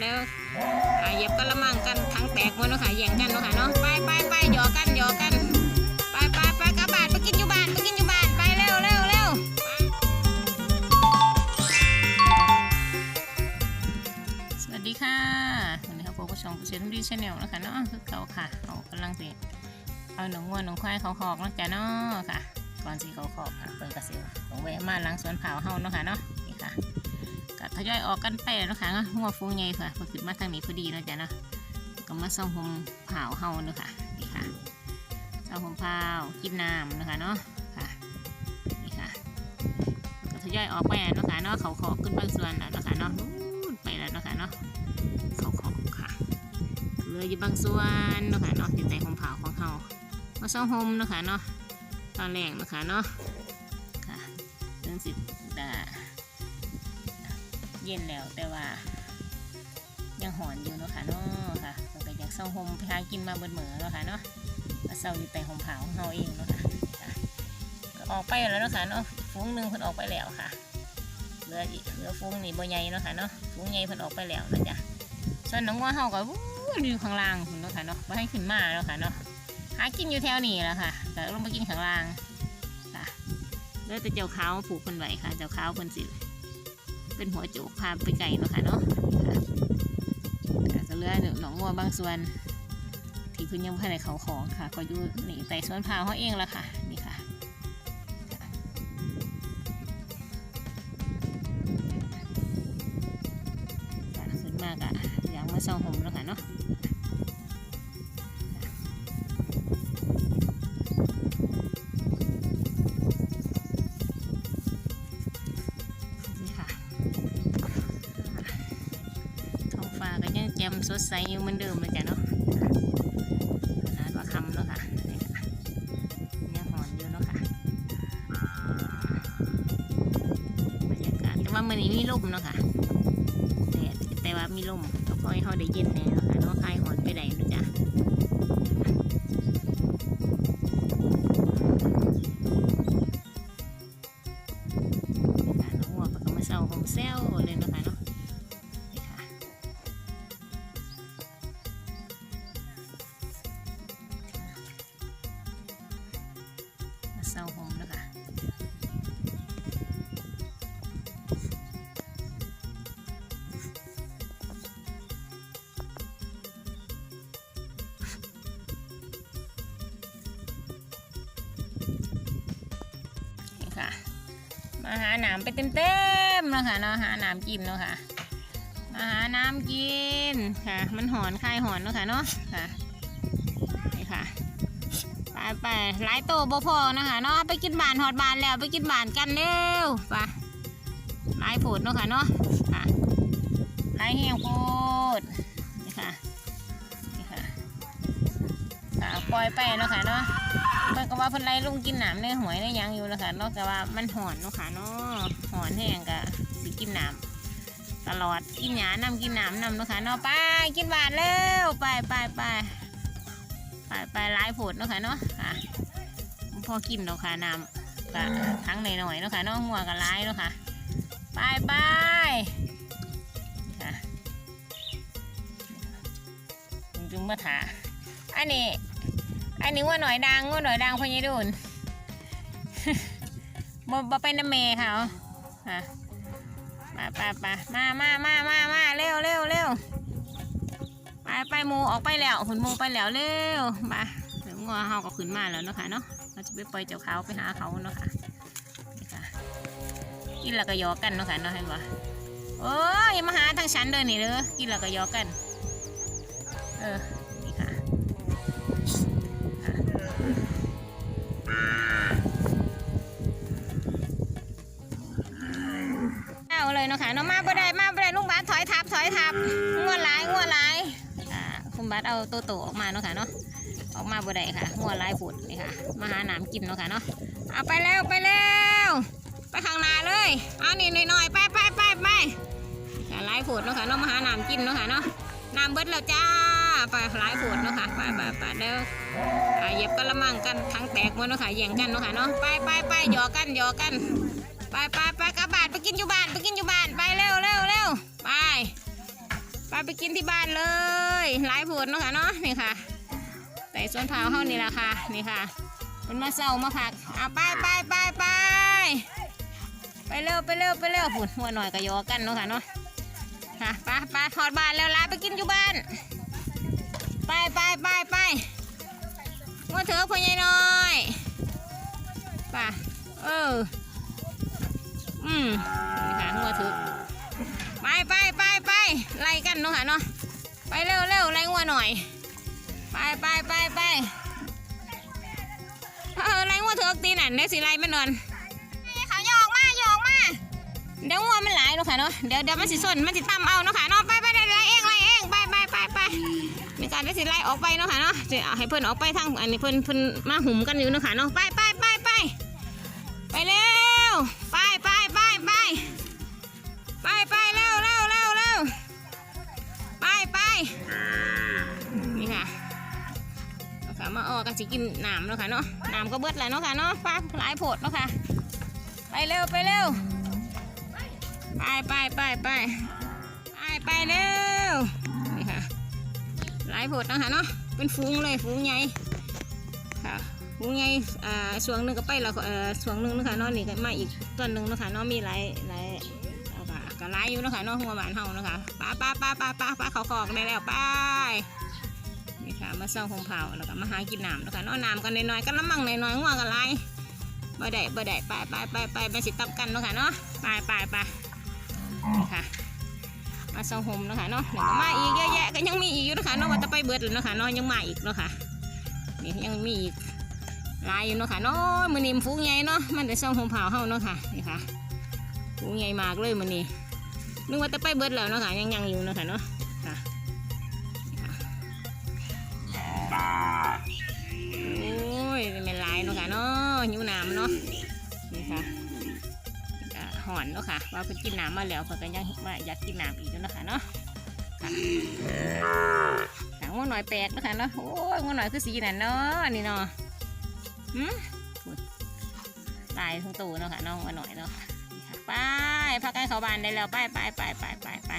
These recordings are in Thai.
เด้ออ่าเหยียบกระมังกันทั้งแตกหมดเนาะค่ะแย่งกันเนาะค่ะเนาะไปไปไปหยอกกันหยอกกันไปไปไปกลับานไปกินอยู่บ้านไปกินอยู่บ้านไปเร็วเร็วเร็วสวัสดีค่ะวันนี้ครับผมก็ช่องผู้เชี่ยวชาญดีชาแนลนะคะเนาะคือเขาค่ะเขากำลังสิเอาหนองวัวหนองควายเขาคอกแล้วจ้ะเนาะค่ะก่อนสิเขาคอกค่ะเปิดกระเซียวของแวะมาหลังสวนเผาเฮาเนาะค่ะเนาะนี่ค่ะ ก็ทยอยออกกันไปแล้วเนะค่ะหัวฟูงใหญ่ค่ะพอขึ้นมาทางนี้พอดีเนาะจ้ะเนาะก็มาส่องหมเผาเฮาเนาะค่ะนี่ค่ะเอาของพากินน้ำนะคะเนาะค่ะนี่ค่ะก็ทยอยออกไปเนาะค่ะเนาะเขาขอขึ้นบางส่วนแล้วนะคะเนาะนู่นไปแล้วนะคะเนาะเขาขอค่ะเหลืออยู่บางส่วนเนาะค่ะเนาะอยู่แต่ของเผาของเขามาซ่องโฮมเนาะค่ะเนาะตอนแรกเนาะค่ะเนาะค่ะเรื่องสิดา เย็นแล้วแต่ว่า ยังหอนอยู่เนาะค่ะเนาะค่ะมันก็อยากซ่องโฮมไปหากินมาเบิดเหมือเนาะค่ะเนาะมาเศร้าอยู่แต่ของเผาของเราเองเนาะค่ะก็ออกไปแล้วเนาะค่ะเนาะฟูงหนึ่งเพิ่นออกไปแล้วค่ะเหลืออีกเหลือฟูงนี่บ่ใหญ่เนาะค่ะเนาะฟูงใหญ่เพิ่นออกไปแล้วนะจ๊ะส่วนน้องว่าเฮาก็วู้อยู่ข้างล่างพุ่นเนาะค่ะเนาะบ่ให้ขึ้นมาเนาะค่ะเนาะหากินอยู่แถวนี้แหละค่ะก็ลงมากินข้างล่างค่ะเลือแต่เจ้าขาวมาผูกเพิ่นไว้ค่ะ เจ้าขาวเพิ่นสิ เป็นหัวโจกพาไปไก่เนาะค่ะเนาะค่ะค่ะก็เลือหนองงัวบางส่วน ที่เพิ่นยังภายในเขาของค่ะ ก็อยู่นี่แต่สวนพาวเขาเองละค่ะนี่ค่ะค่ะขึ้นมากอะอย่างมาส่องผมแล้วค่ะเนาะ จ่มสดใสอยู่เหมือนเดิมเลยจ้ะเนาะขนาดว่าคำเนาะค่ะนี่ยังหอนอยู่เนาะค่ะบรรยากาศแต่ว่ามันนี้มีลมเนาะค่ะแต่แต่ว่ามีลมก็พอให้เขาได้เย็นแน่เนาะค่ะเนาะคลายหอนไปไหนนะจ้ะ มาหาหนามไปเต็มๆแล้วค่ะเนาะหาหนามกินเนาะค่ะมาหาน้ำกินค่ะ มันหอนคลายหอนเนาะค่ะเนาะค่ะนี่ค่ะไปไปหลายโตบ่พอนะคะเนาะไปกินบานหอดบานแล้วไปกินบานกันเร็วไปหลายโผดเนาะค่ะเนาะค่ะหลายเหี่ยวโพดนี่ค่ะ ปล่อยไปเนาะค่ะเนาะเพิ่นก็ว่าเพิ่นไล่ลุงกินหนามในหวยในหยังอยู่เนาะค่ะเนาะแต่ว่ามันหอนเนาะค่ะเนาะหอนแห้งกะสิกินหนามตลอดกินหยานำกินหนามนำเนาะค่ะเนาะไปกินบานเร็วไปไปไปไปไปไล่ผดเนาะค่ะเนาะค่ะพอกินเนาะค่ะน้ำก็ทั้งหน่อยๆเนาะค่ะเนาะหัวกับไล่เนาะค่ะไปไปค่ะจุงมาถาอันนี้ อันนี้ว่าหน่อยดังว่าหน่อยดังพญาดุนบ่บ่เป็นน้ำเมค่ะค่ะไปไปมามามามามาเร็วเร็วเร็วไปไปมูออกไปแล้วหุ่นมูไปแล้วเร็วมาเดี๋ยวงัวเฮาก็ขึ้นมาแล้วเนาะค่ะเนาะเราจะไปปล่อยเจ้าเขาไปหาเขาเนาะค่ะนี่ค่ะกินแล้วก็ยอกันเนาะค่ะเนาะเห็นปะโอ้ยอย่ามาหาทางฉันเดินนี่เด้อกินแล้วก็ยอกัน เออ นาะค่ะเนาะมาบ่ได้มาบ่ได้ลุงบาสถอยทับถอยทับงัวหลายงัวหลายอ่าคุณบัสเอาตัวโตออกมาเนาะค่ะเนาะออกมาบ่ได้ค่ะหัวลายผุดนี่ค่ะมาหาหนามกินเนาะค่ะเนาะเอาไปแล้วไปแล้วไปข้างหน้าเลยเอานี่หน่อยๆไปไปไปไปค่ะลายผุดเนาะค่ะเนาะมาหาหนามกินเนาะค่ะเนาะน้ำเบิดแล้วจ้าไปลายผุดเนาะค่ะไปไปไปเด้อเหย็บกระมังกันทั้งแตกหมดเนาะค่ะแย่งกันเนาะค่ะเนาะไปไปไปหยอกกันหยอกกันไปไปไปกลับ กินอยู่บ้านไปกินอยู่บ้านไปเร็วเร็วเร็วไปไปไปกินที่บ้านเลย หลายผลเนาะค่ะเนาะนี่ค่ะใส่ส่วนเผาเฮานี่แหละค่ะนี่ค่ะเป็นมาเศร้ามาผักอะไปไปไปไปไปเร็วไปเร็วไปเร็วผุดหัวหน่อยก็ยอกันเนาะค่ะเนาะค่ะไปไปถอดบ้านแล้วลาไปกินอยู่บ้าน ไปไปไปไปว่าเถอะพ่อใหญ่น้อยป่ะเออ อืมนี่ค่ะงัวถือไปไปไปไปไล่กันเนาะค่ะเนาะไปเร็วเร็วไล่งัวหน่อย ไปไปไปไปเออไล่งัวเถอะตีนั่นเดี๋ยวสิไล่มันนอนเขาโยอกมาโยอกมาเดี๋ยวงัวมันหลายเนาะค่ะเนาะเดี๋ยวเดี๋ยวมันสิส้นมันสิตำเอาเนาะค่ะเนาะไปไปไล่ไล่เองไล่เองไปไปไปไปมีการได้สิไล่ออกไปเนาะค่ะเนาะจะเอาให้เพื่อนออกไปทางอันนี้เพื่อนเพื่อนมาหุ่มกันอยู่เนาะค่ะเนาะไปไป เอาค่ะมาออกกันสิกินน้ำเนาะค่ะเนาะน้ำก็เบิดแล้วเนาะค่ะเนาะปลาหลายโพดเนาะค่ะไปเร็วไปเร็วไปไปไปไปไปไปเร็วนี่ค่ะหลายโพดเนาะคะเนาะเป็นฟูงเลยฟูงใหญ่ค่ะฟูงใหญ่อ่าส่วนหนึ่งก็ไปแล้วเอ่อส่วนหนึ่งเนาะคะเนาะนี่ก็มาอีกต้นหนึ่งเนาะคะเนาะมีหลายหลายก็หลายอยู่เนาะคะเนาะหัวบานเฮาเนาะคะป้าป้าป้าป้าป้าป้าเขาคอกได้แล้วไป นี่ค่ะมาส่องของเผาแล้วก็มาหากินน้ำเนาะคะนาะน้ำกันน้อยๆกันละมั่งน้อยๆหัวกันหลายบ่ได้บ่ได้ไปไปไปไปไปสิตับกันเนาะค่ะเนาะไปไปไปนี่ค่ะมาส่งห่มเนาะคะเนาะเดี๋ยวก็มาอีกเยอะแยะก็ยังมีอีกอยู่นะคะเนาะว่าจะไปเบิดเลยเนะคะเนาะยังมาอีกเนาะค่ะนี่ยังมีอีกลายอยู่เนาะค่ะเนาะมือนิ่มฟูงใหญ่เนาะมันได้ส่งห่มเผาเฮาเนาะค่ะนี่ค่ะฟูงใหญ่มากเลยมือนี้นึกว่าจะไปเบิดแล้วเนาะค่ะยังยังอยู่เนาะค่ะเนาะ หิวน้ำเนาะนี่ค่ะหอนเนาะค่ะว่าเพิ่นกินน้ำมาแล้วเพิ่นก็ยังว่าอยากกินน้ำอีกเนาะค่ะเนาะค่ะหางว่าหน่อยแปลกเนาะค่ะเนาะโอ้ยว่าหน่อยคือสีนั่นเนาะนี่เนาะหืมตายทั้งตู้เนาะค่ะน้องว่าหน่อยเนาะไปพักกันเขาบานได้แล้วไปไปไปไปไปไป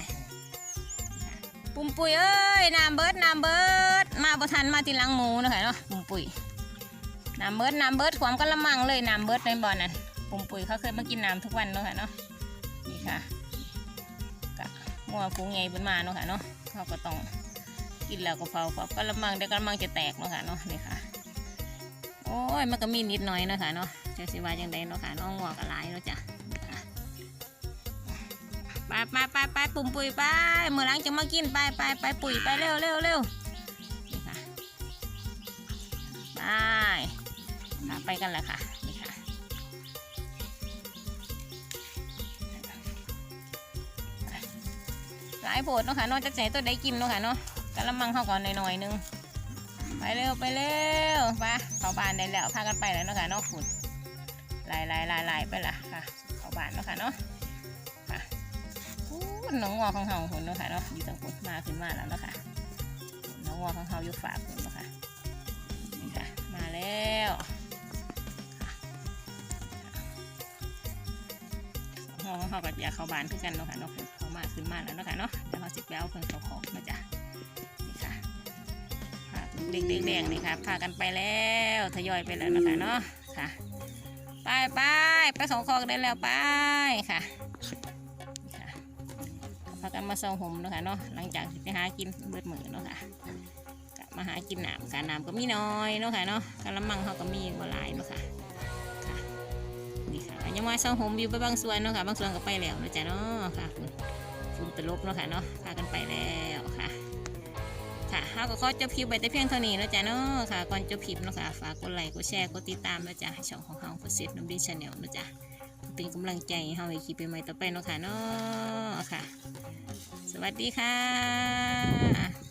ปุ่มปุยเอ้ยน้ำเบิร์ดน้ำเบิร์ดมาบ่ทันมาทีลังหมูนะคะเนาะปุ่มปุย น้ำเบิดน้ำเบิดความกระมังเลยน้ำเบิดในบ่อนั่นปุ่มปุ๋ยเขาเคยมากินน้ำทุกวันเนาะค่ะเนาะนี่ค่ะกะมัวฟูงไงบนมาเนาะค่ะเนาะเขาก็ต้องกินแล้วก็เผาเผาก็ละมังเดี๋ยวกระมังจะแตกเนาะค่ะเนาะนี่ค่ะโอ้ยมันก็มีนิดหน่อยเนาะค่ะเนาะจะสิวาจังไดเนาะค่ะน้องงัวก็หลายเนาะจ้ะนี่ค่ะไปไปไปไปปุ่มปุ๋ยไปเมื่อหลังจะมากินไปไปไปปุ๋ยไปเร็วเร็วเร็ว กันแล้วค่ะนี่ค่ะ หลายโพดเนาะค่ะเนอกจากไหนตัวได้กินเนาะค่ะเนาะกะละมังเข้าก่อนหน่อยๆนึงไปเร็วไปเร็วไปเข้าบ้านได้แล้วพากันไปแล้วเนาะค่ะเนาะฝุ่นไล่ไล่ไล่ไล่ไปละค่ะ เข้าบ้านเนาะค่ะเนาะค่ะอู้น้องงอของเฮาหุ่นเนาะค่ะเนาะอยู่ตรงฝุ่นมาขึ้นมาแล้วเนาะค่ะน้องงอของเฮาอยู่ฝากฝุ่นเนาะค่ะนี่ค่ะ มาแล้ว งอของเฮาก็อยากเข้าบ้านคือกันเนาะค่ะเนาะฝุ่นเข้ามาขึ้นมาแล้วเนาะค่ะเนาะเดี๋ยวเราสิไปเอาเพิ่นเขาของมาจ้ะนี่ค่ะค่ะเด็กๆแดงๆนี่ค่ะพากันไปแล้วทยอยไปแล้วนะคะเนาะค่ะไปไปไปของคอกได้แล้วไปค่ะค่ะพากันมาส่งห่มเนาะคะเนาะหลังจากที่ไปหากินเบิดมือเนาะค่ะกลับมาหากินน้ำการน้ำก็มีน้อยเนาะค่ะเนาะกระมังเขาก็มีบ่หลายเนาะค่ะ นี่ค่ะก็ยังมาส่งห่มอยู่ไปบางส่วนเนาะค่ะ บางส่วนก็ไปแล้วนะจ๊ะเนาะค่ะฝุ่นตลบเนาะค่ะเนาะพากันไปแล้วค่ะค่ะเฮาก็ขอจบคลิปไปแต่เพียงเท่านี้แล้วจ้ะเนาะค่ะ ก่อนจบคลิปเนาะค่ะ ฝากกดไลค์ กดแชร์ กดติดตามแล้วจ้ะช่องของเฮาเกษตรน้ำดีชาแนลนะจ๊ะ เป็นกำลังใจให้เฮาให้คลิปใหม่ต่อไปเนาะค่ะเนาะค่ะ สวัสดีค่ะ